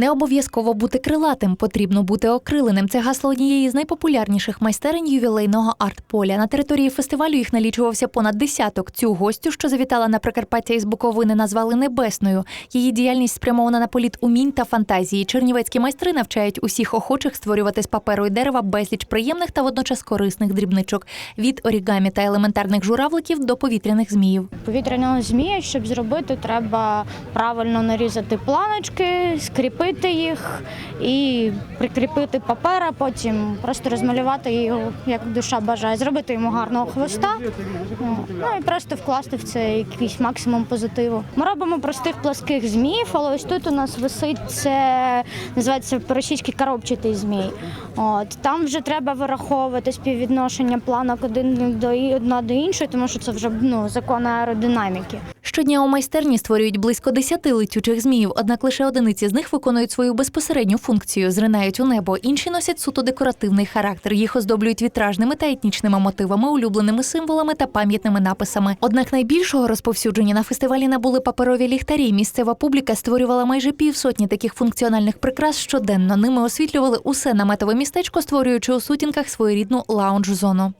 Не обов'язково бути крилатим, потрібно бути окриленим. Це гасло однієї з найпопулярніших майстерень ювілейного арт-поля. На території фестивалю їх налічувався понад десяток. Цю гостю, що завітала на Прикарпаття із Буковини, назвали небесною. Її діяльність спрямована на політ умінь та фантазії. Чернівецькі майстри навчають усіх охочих створювати з паперу і дерева безліч приємних та водночас корисних дрібничок від орігамі та елементарних журавликів до повітряних зміїв. Повітряного змія, щоб зробити, треба правильно нарізати планочки, скріпити їх і прикріпити папер, а потім просто розмалювати його, як душа бажає, зробити йому гарного хвоста. Ну і просто вкласти в це якийсь максимум позитиву. Ми робимо простих плоских зміїв, але ось тут у нас висить це називається російський коробчатий змій. От там вже треба вираховувати співвідношення планок один до одна до іншої, тому що це вже ну закон аеродинаміки. Щодня у майстерні створюють близько десяти летючих зміїв, однак лише одиниці з них виконують свою безпосередню функцію, зринають у небо. Інші носять суто декоративний характер. Їх оздоблюють вітражними та етнічними мотивами, улюбленими символами та пам'ятними написами. Однак найбільшого розповсюдження на фестивалі набули паперові ліхтарі. Місцева публіка створювала майже півсотні таких функціональних прикрас щоденно. Ними освітлювали усе наметове містечко, створюючи у сутінках своєрідну лаунж-зону.